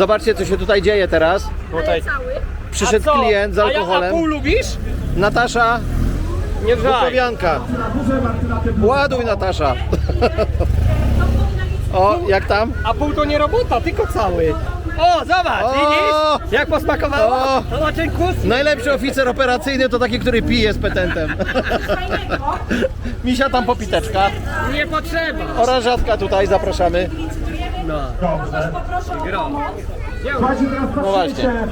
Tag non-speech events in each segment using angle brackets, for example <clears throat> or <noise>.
Zobaczcie, co się tutaj dzieje teraz. Tutaj. Przyszedł A co? klient z A ja alkoholem. pół lubisz? Natasza, Nie. Bukowianka. Ładuj, Natasza. <laughs> O, jak tam? A pół to nie robota, tylko cały. O, zobacz, O! widzisz? Jak posmakowało? O! Zobacz ten kus. Najlepszy oficer operacyjny to taki, który pije z petentem. <laughs> Misia tam popiteczka. Nie potrzeba. Oranżatka tutaj, zapraszamy. No. Gro. No właśnie.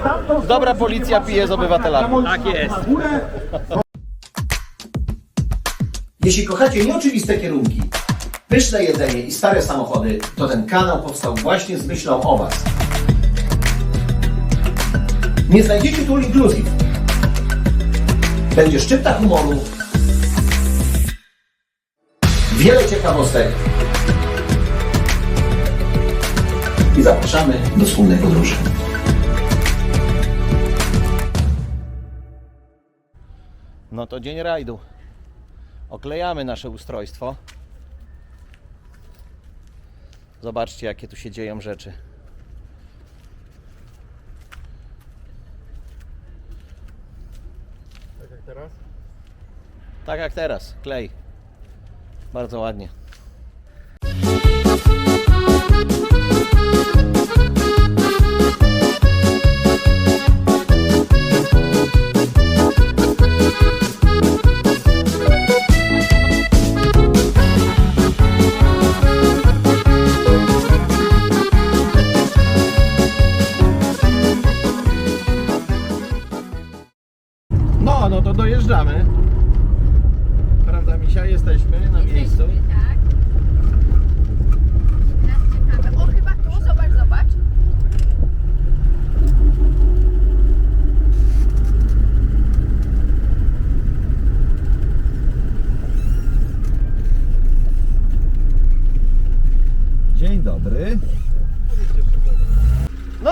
Dobra policja pije z obywatelami. Tak jest. Jeśli kochacie nieoczywiste kierunki, pyszne jedzenie i stare samochody, to ten kanał powstał właśnie z myślą o Was. Nie znajdziecie tu inclusive. Będzie szczypta humoru, wiele ciekawostek i zapraszamy do wspólnej podróży. No to dzień rajdu. Oklejamy nasze ustrojstwo. Zobaczcie, jakie tu się dzieją rzeczy. Tak jak teraz? Tak jak teraz, klej. Bardzo ładnie.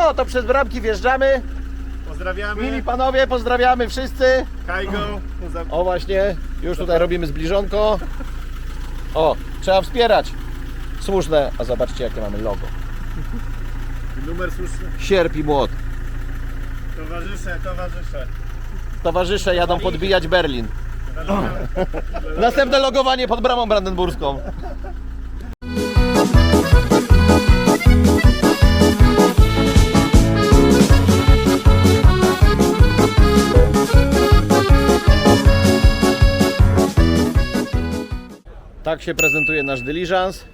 No, to przez bramki wjeżdżamy. Pozdrawiamy. Mili panowie, pozdrawiamy wszyscy. Kajgo. Za... O właśnie, już tutaj robimy zbliżonko. O, trzeba wspierać. Słuszne, a zobaczcie jakie mamy logo. Numer słuszny. Sierp i młot. Towarzysze, towarzysze. Towarzysze jadą podbijać Berlin. Następne logowanie pod bramą brandenburską. Tak się prezentuje nasz dyliżans.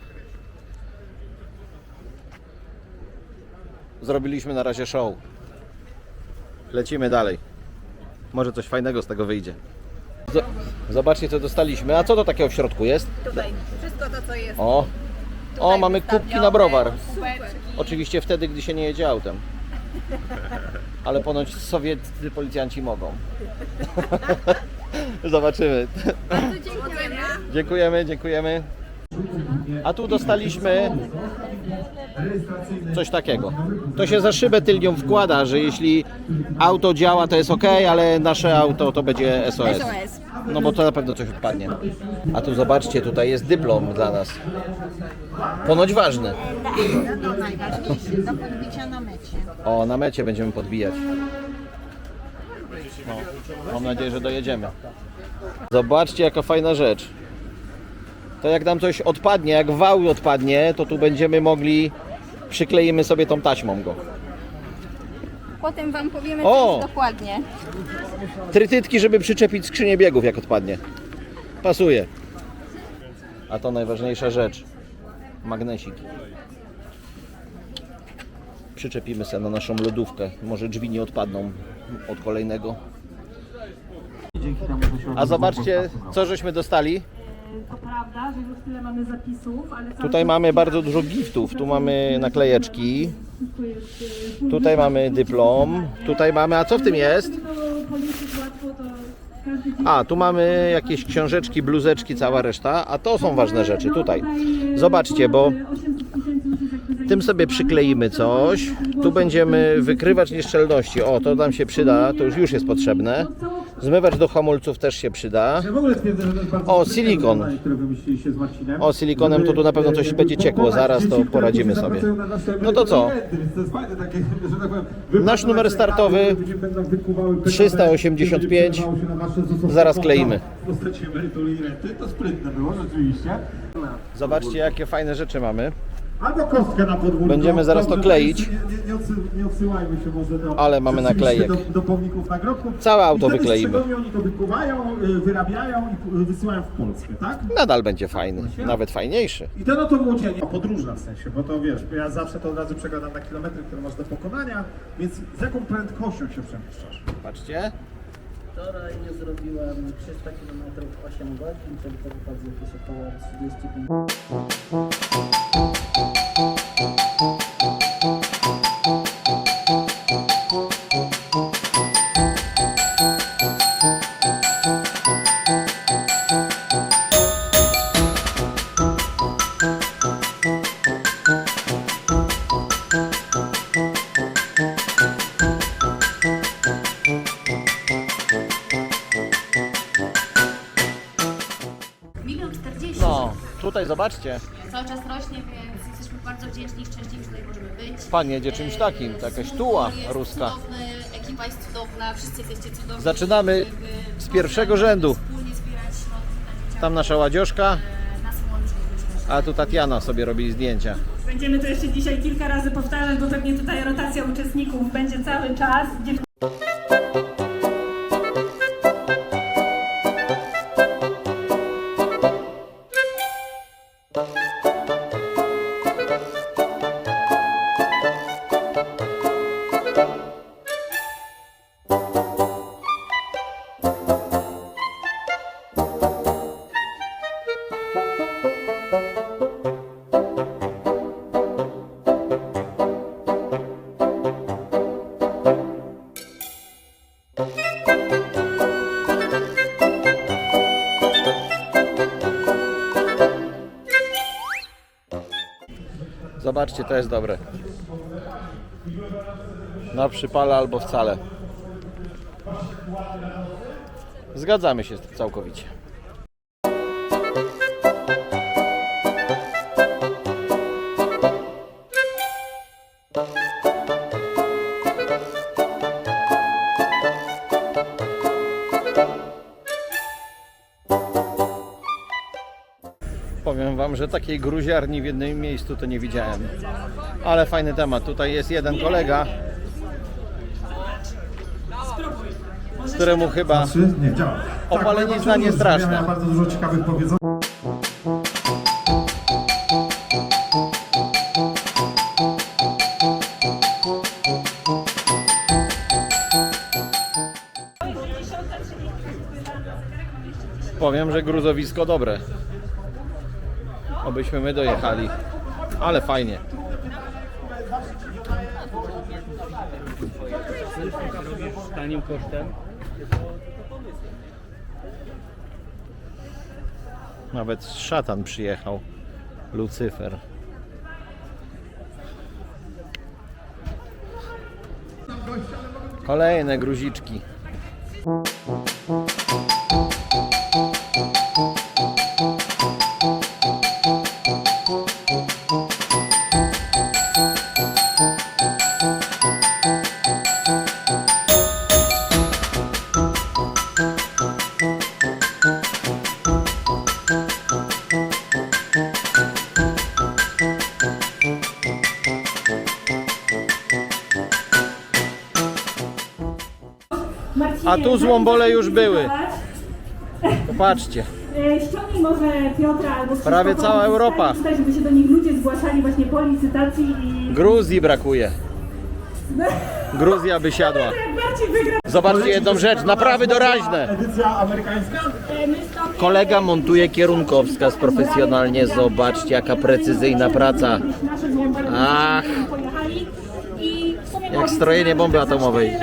Zrobiliśmy na razie show. Lecimy dalej. Może coś fajnego z tego wyjdzie. Zobaczcie co dostaliśmy. A co to takiego w środku jest? Tutaj. Wszystko to, co jest. O, o mamy kubki na browar. Oczywiście wtedy, gdy się nie jedzie autem. Ale ponoć sowieccy policjanci mogą. <laughs> Zobaczymy. Bardzo dziękujemy. Dziękujemy. A tu dostaliśmy coś takiego. To się za szybę tylnią wkłada, że jeśli auto działa, to jest ok, ale nasze auto to będzie SOS. SOS. No bo to na pewno coś odpadnie. A tu zobaczcie, tutaj jest dyplom dla nas. Ponoć ważny. No najważniejsze, do podbicia na mecie. O, na mecie będziemy podbijać. No, mam nadzieję, że dojedziemy. Zobaczcie, jaka fajna rzecz. To jak nam coś odpadnie, jak wał odpadnie, to tu będziemy mogli, przykleimy sobie tą taśmą go. Potem wam powiemy O! coś dokładnie. Trytytki, żeby przyczepić skrzynię biegów, jak odpadnie. Pasuje. A to najważniejsza rzecz. Magnesik. Przyczepimy sobie na naszą lodówkę. Może drzwi nie odpadną od kolejnego. A zobaczcie, co żeśmy dostali. To prawda, że już tyle mamy zapisów, ale cały Tutaj czas mamy bardzo mamy dużo giftów. Tu mamy naklejeczki. jest, y, Tutaj mamy dyplom. Tutaj mamy, a co w tym jest? Żeby to policzyć łatwo, to każdy dzień A, tu mamy jakieś książeczki, bluzeczki, cała reszta. A to są ważne rzeczy tutaj. Zobaczcie, bo tym sobie przykleimy coś. Tu będziemy wykrywać nieszczelności. O, to nam się przyda, to już już jest potrzebne. Zmywacz do hamulców też się przyda. O, silikon. O, silikonem to tu na pewno coś Żeby, będzie e, ciekło, zaraz to poradzimy sobie. No to co? tak Nasz numer startowy później będą wykuwały PKB, 385. będzie przelewało się na wasze ZUS-owskie Zaraz kleimy. Zobaczcie jakie fajne rzeczy mamy. Albo kostkę na podwórku. Będziemy zaraz to kleić. Nie, nie, nie, odsy, nie odsyłajmy się może do... Ale mamy rzeczywiście naklejek. Do, do pomników nagrobków. Całe auto I wtedy wykleimy. szczególnie oni to wykuwają, y, wyrabiają i y, wysyłają w Polskę, tak? Nadal będzie fajny, nawet fajniejszy. I ten oto młodzienie, podróżna w sensie, bo to wiesz, ja zawsze to od razu przekładam na kilometry, które masz do pokonania, więc z jaką prędkością się przemieszczasz? Patrzcie. Wczoraj zrobiłem 300 km 8 godzin, czyli to wychodzi jakieś około 35 tutaj zobaczcie. Cały czas rośnie, więc jesteśmy bardzo wdzięczni i szczęśliwi, że tutaj możemy być. Pan jedzie czymś takim, to jakaś tuła Jest ruska. Cudowny, ekipa jest cudowna, wszyscy jesteście cudowni. Zaczynamy z pierwszego rzędu. Wspólnie zbierać środki na dzieciaki, Tam nasza ładziożka, e, nas łączy. Myślę, że a tu Tatiana sobie robi zdjęcia. Będziemy to jeszcze dzisiaj kilka razy powtarzać, bo pewnie tutaj rotacja uczestników będzie cały czas. Dziew- Zobaczcie, to jest dobre. Na przypale albo wcale. Zgadzamy się z tym całkowicie. Powiem Wam, że takiej gruziarni w jednym miejscu to nie widziałem. Ale fajny temat. Tutaj jest jeden kolega, któremu chyba Trzy? Nie, działa. Opalenizna. Ja bardzo dużo ciekawych powiedzeń. powiem, że gruzowisko dobre. Obyśmy my dojechali. Ale fajnie. Tanim kosztem. Nawet szatan przyjechał. Lucyfer. Kolejne gruziczki. A tu złombole już były. Popatrzcie. e, Ściągnij może Piotra albo Prawie cała do Europa. Tutaj, żeby się do nich ludzie zgłaszali właśnie po licytacji i... Gruzji brakuje. Gruzja by siadła. Zobaczcie jedną rzecz. Naprawy doraźne. Edycja amerykańska? E, Kolega montuje kierunkowskaz profesjonalnie. Zobaczcie jaka precyzyjna praca. Ach. Jak strojenie bomby atomowej.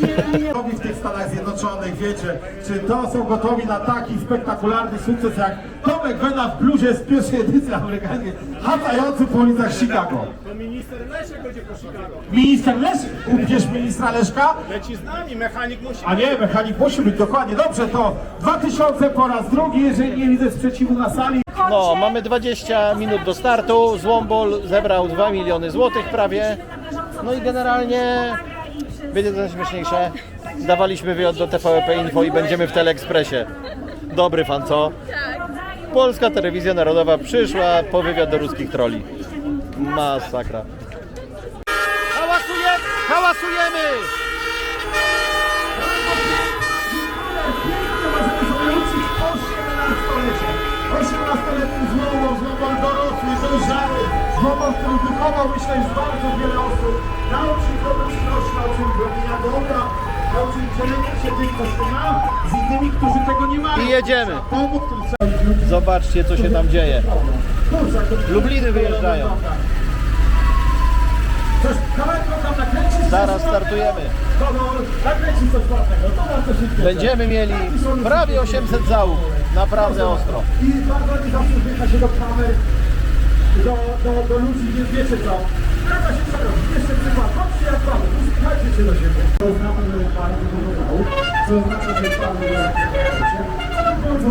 Gotowi w tych Stanach Zjednoczonych, wiecie, czy to są gotowi na taki spektakularny sukces jak Tomek Wena w bluzie z pierwszej edycji amerykańskiej, hatający po ulicach Chicago. To minister Leszek będzie po Chicago. Minister Leszek, ubierz ministra Leszka, Leci z nami, mechanik musi... a nie, mechanik musi być dokładnie, dobrze, to 2000 po raz drugi, jeżeli nie widzę sprzeciwu na sali. No, mamy 20 minut do startu. Złombol zebrał 2 miliony złotych prawie. No i generalnie, wiecie co najśmieszniejsze? Zdawaliśmy wywiad do TVP Info i będziemy w Teleekspresie. Dobry fan, co? Polska Telewizja Narodowa przyszła po wywiad do ruskich troli. Masakra. Hałasujemy! Hałasujemy! Wrócić 18-lecie. 18-letni złomą, złomą dorosły, dojrzały, złomą, który wychował, myślę, już bardzo wiele osób. Nauczył pomyślności, nauczył robienia dobra, nauczył dzielenia się tym, co się ma, z innymi, którzy tego nie mają. I jedziemy. Pomógł tym. Zobaczcie, co się tam dzieje. Lubliny wyjeżdżają. Coś, kawałek tam nakręcić. Zaraz startujemy. Kolor, nakręcić coś ładnego, to bardzo się cieszę. Będziemy mieli prawie 800 załóg. Naprawdę ostro. I bardzo nie zawsze się do kamer, do, do, do ludzi, więc wiecie co. Taka się przerobi. Jeszcze przykład. Patrzcie jak mamy. Uśmiechajcie się do siebie. To jest bardzo dużo dału. Co oznacza, że pomocy. Bardzo,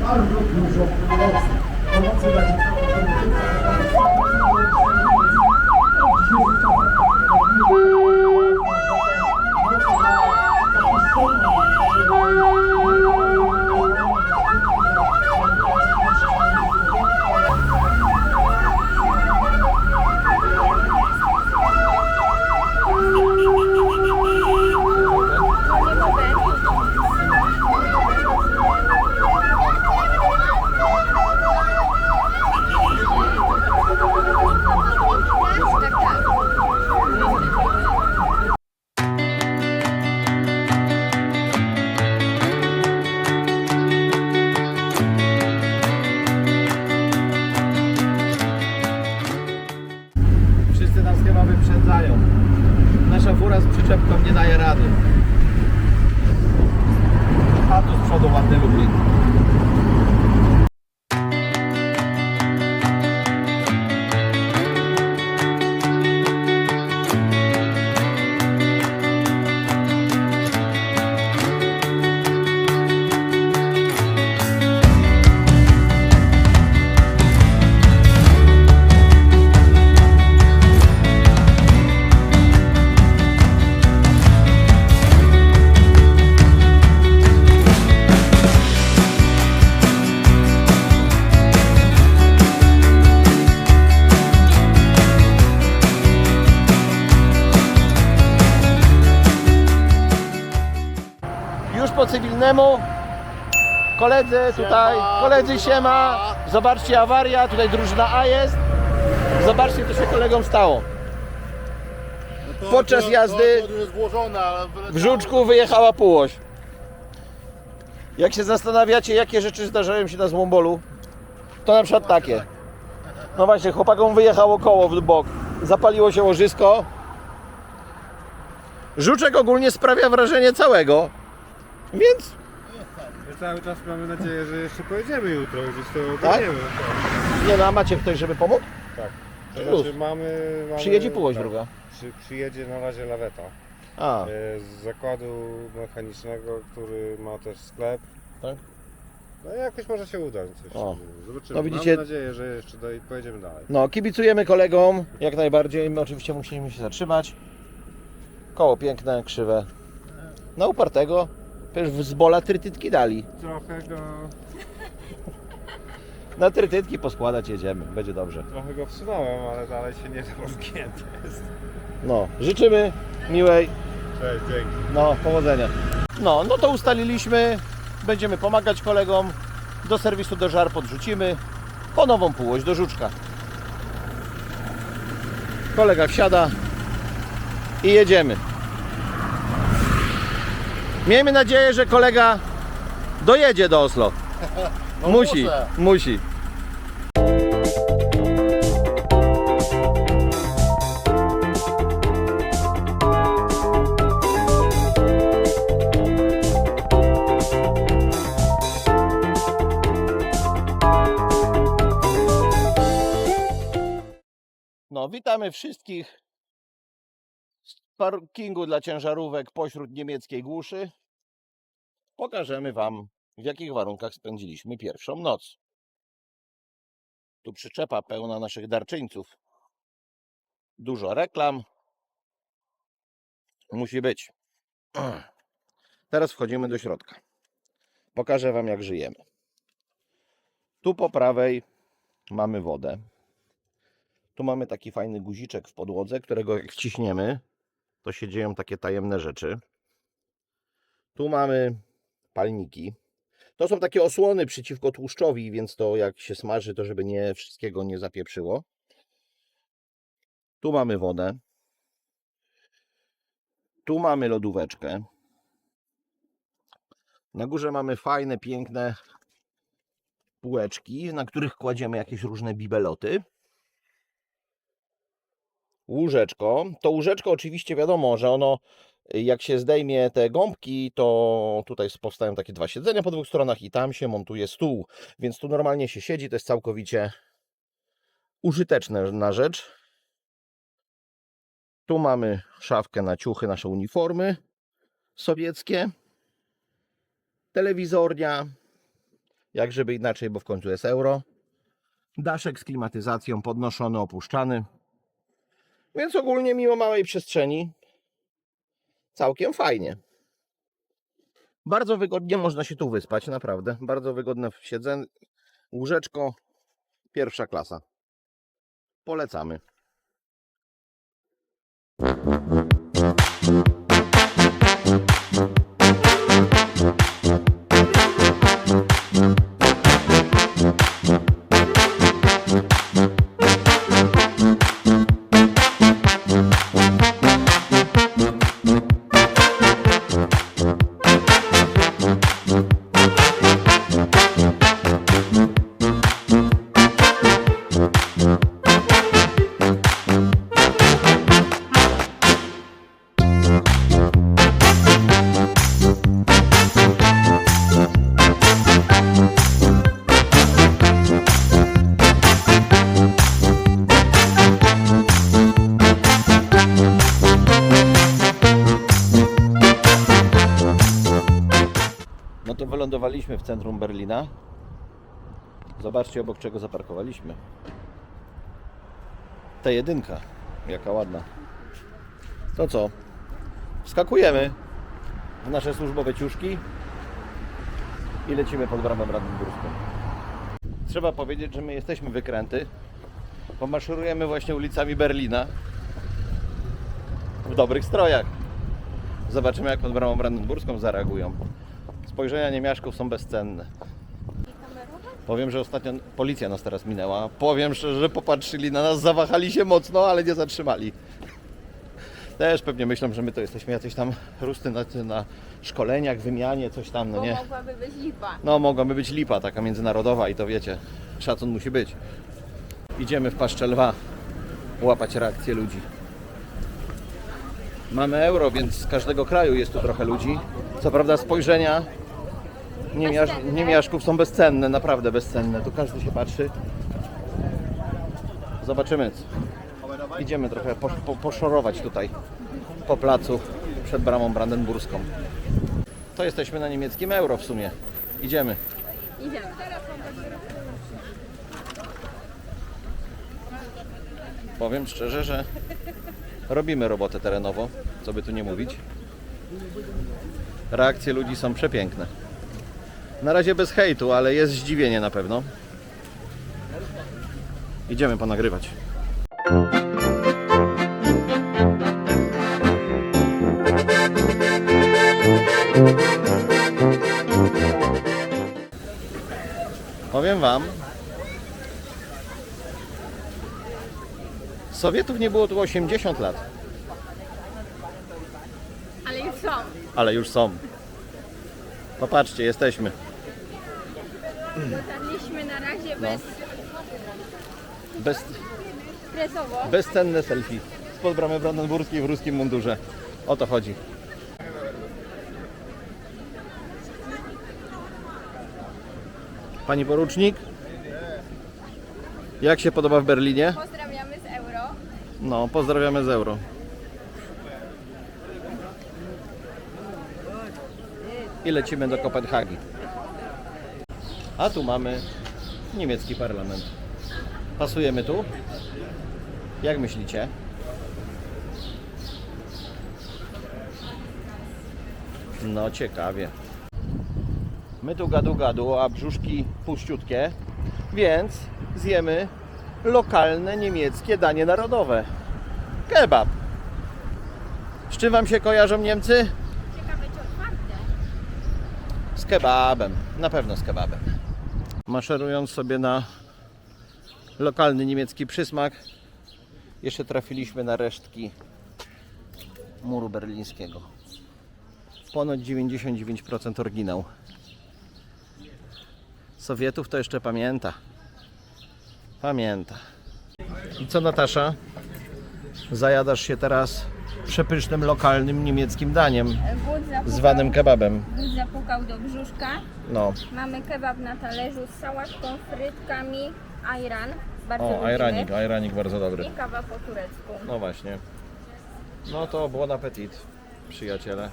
bardzo dużo pomocy. Pomocy dla dzieciaków. Nas chyba wyprzedzają. Nasza fura z przyczepką nie daje rady. A tu z przodu ładny Lublin. Cywilnemu. Koledzy tutaj, koledzy siema. Zobaczcie awaria, tutaj drużyna A jest. Zobaczcie co się kolegom stało. Podczas jazdy w Żuczku wyjechała półoś. Jak się zastanawiacie, jakie rzeczy zdarzają się na Złombolu, to na przykład takie. No właśnie, chłopakom wyjechało koło w bok. Zapaliło się łożysko. Żuczek ogólnie sprawia wrażenie całego. Więc Cały czas mamy nadzieję, że jeszcze pojedziemy jutro, gdzieś to Tak? ogarniemy. nie no, a macie ktoś, żeby pomógł? To Plus. znaczy mamy, mamy... Przyjedzie półoś tak, druga. Przy, przyjedzie na razie laweta. A, E, Z zakładu mechanicznego, który ma też sklep. Tak? No i jakoś może się uda coś. O. Zobaczymy. No widzicie- Mamy nadzieję, że jeszcze dalej pojedziemy dalej. no kibicujemy kolegom, jak najbardziej. My oczywiście musimy się zatrzymać. Koło piękne, krzywe. Na upartego. Przecież z bola trytytki dali. Trochę go, Na trytytki poskładać jedziemy, będzie dobrze. trochę go wsunąłem, ale dalej się nie da rozgięty jest. No, życzymy miłej, Cześć, dzięki. no, powodzenia. No, no to ustaliliśmy, będziemy pomagać kolegom. Do serwisu do żar podrzucimy. Po nową półość do żuczka. Kolega wsiada i jedziemy. Miejmy nadzieję, że kolega dojedzie do Oslo. <laughs> No musi, muszę. musi. No, witamy wszystkich parkingu dla ciężarówek pośród niemieckiej głuszy. Pokażemy Wam, w jakich warunkach spędziliśmy pierwszą noc. Tu przyczepa pełna naszych darczyńców. Dużo reklam. Musi być. <clears throat> Teraz wchodzimy do środka. Pokażę Wam, jak żyjemy. Tu po prawej mamy wodę. Tu mamy taki fajny guziczek w podłodze, którego jak wciśniemy, to się dzieją takie tajemne rzeczy. Tu mamy palniki. To są takie osłony przeciwko tłuszczowi, więc to jak się smaży, to żeby nie wszystkiego nie zapieprzyło. Tu mamy wodę. Tu mamy lodóweczkę. Na górze mamy fajne, piękne półeczki, na których kładziemy jakieś różne bibeloty. Łóżeczko. To łóżeczko oczywiście wiadomo, że ono jak się zdejmie te gąbki, to tutaj powstają takie dwa siedzenia po dwóch stronach i tam się montuje stół. Więc tu normalnie się siedzi, to jest całkowicie użyteczne na rzecz. Tu mamy szafkę na ciuchy, nasze uniformy sowieckie. Telewizornia, jak żeby inaczej, bo w końcu jest euro. Daszek z klimatyzacją podnoszony, opuszczany. Więc ogólnie mimo małej przestrzeni całkiem fajnie. Bardzo wygodnie można się tu wyspać, naprawdę. Bardzo wygodne siedzenie, łóżeczko, pierwsza klasa. Polecamy. Wylądowaliśmy w centrum Berlina. Zobaczcie obok czego zaparkowaliśmy. Ta jedynka. Jaka ładna. To co? Wskakujemy w nasze służbowe ciuszki i lecimy pod bramę brandenburską. Trzeba powiedzieć, że my jesteśmy wykręty. Pomaszerujemy właśnie ulicami Berlina w dobrych strojach. Zobaczymy jak pod bramą brandenburską zareagują. Spojrzenia niemiaszków są bezcenne. Powiem, że ostatnio policja nas teraz minęła. Powiem szczerze, że popatrzyli na nas, zawahali się mocno, ale nie zatrzymali. Też pewnie myślą, że my to jesteśmy jacyś tam rusty na, na szkoleniach, wymianie, coś tam, no nie? Mogłaby być lipa. No, mogłaby być lipa taka międzynarodowa i to wiecie, szacun musi być. Idziemy w paszczę lwa łapać reakcje ludzi. Mamy euro, więc z każdego kraju jest tu trochę ludzi. Co prawda spojrzenia niemiasz, niemiaszków są bezcenne, naprawdę bezcenne. Tu każdy się patrzy. Zobaczymy. Idziemy trochę po, po, poszorować tutaj po placu przed bramą brandenburską. To jesteśmy na niemieckim euro w sumie. Idziemy. Idziemy. Powiem szczerze, że robimy robotę terenową, co by tu nie mówić. Reakcje ludzi są przepiękne. Na razie bez hejtu, ale jest zdziwienie na pewno. Idziemy ponagrywać. Powiem Wam, Sowietów nie było tu 80 lat, Ale już są. ale już są. Popatrzcie, jesteśmy. Dotarliśmy na razie No. bez Bez, stresowo. bezcenne selfie spod bramy brandenburskiej w ruskim mundurze. O to chodzi. Pani porucznik? Jak się podoba w Berlinie? Pozdrawiamy z euro. No, pozdrawiamy z euro. I lecimy do Kopenhagi. A tu mamy niemiecki parlament. Pasujemy tu? Jak myślicie? No ciekawie. My tu gadu gadu, a brzuszki puściutkie, więc zjemy lokalne niemieckie danie narodowe. Kebab. Z czym Wam się kojarzą Niemcy? Ciekawe czy otwarte. Z kebabem. Na pewno z kebabem. Maszerując sobie na lokalny niemiecki przysmak, jeszcze trafiliśmy na resztki muru berlińskiego. Ponoć 99% oryginał. Sowietów to jeszcze pamięta. Pamięta. I co Natasza? Zajadasz się teraz przepysznym lokalnym niemieckim daniem zwanym kebabem. głód zapukał do brzuszka. No, Mamy kebab na talerzu z sałatką, frytkami, ajran. Bardzo o, lubimy. ajranik, ajranik bardzo dobry. I kawa po turecku. No właśnie. No to bon appetit, przyjaciele.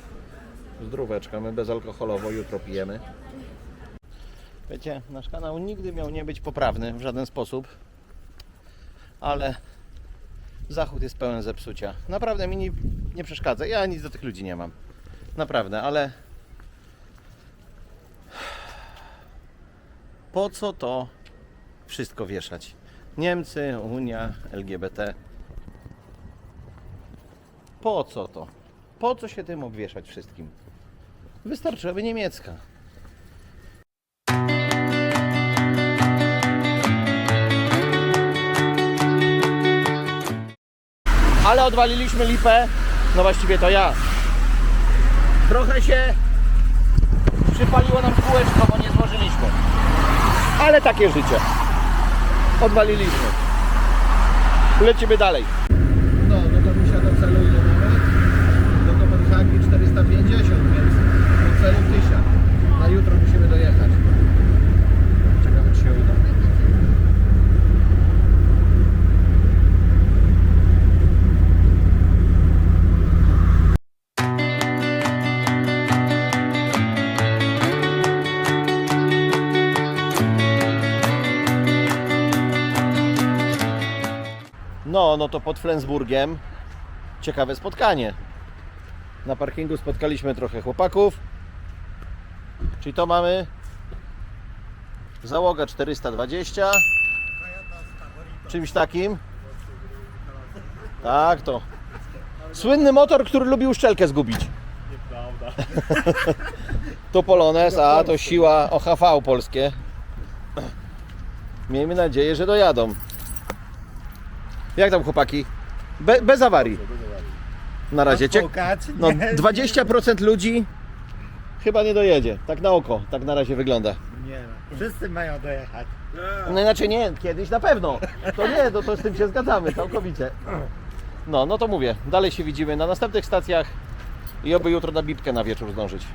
Zdróweczka, my bezalkoholowo jutro pijemy. Wiecie, nasz kanał nigdy miał nie być poprawny w żaden sposób, ale zachód jest pełen zepsucia. Naprawdę mi nie, nie przeszkadza. Ja nic do tych ludzi nie mam. Naprawdę, ale po co to wszystko wieszać? Niemcy, Unia, LGBT. Po co to? Po co się tym obwieszać wszystkim? Wystarczyłaby niemiecka. Ale odwaliliśmy lipę. No właściwie to ja. Trochę się przypaliło nam kółeczko, bo nie złożyliśmy. Ale takie życie. Odwaliliśmy. Lecimy dalej. No, no to mi do celu ile mamy? Do Kopenhagi 450, więc do celu 1000. Na jutro musimy dojechać. No, no to pod Flensburgiem ciekawe spotkanie. Na parkingu spotkaliśmy trochę chłopaków. Czyli to mamy załoga 420. Czymś takim. Tak, to słynny motor, który lubi uszczelkę zgubić. <laughs> to Polones, a to siła OHV polskie. Miejmy nadzieję, że dojadą. Jak tam chłopaki? Be, bez awarii. Na razie. Cie... No, 20% ludzi chyba nie dojedzie. Tak na oko. Tak na razie wygląda. Nie no, wszyscy mają dojechać. No inaczej nie, kiedyś na pewno. To nie, to, to z tym się zgadzamy całkowicie. No, no to mówię. Dalej się widzimy na następnych stacjach i oby jutro na bibkę na wieczór zdążyć.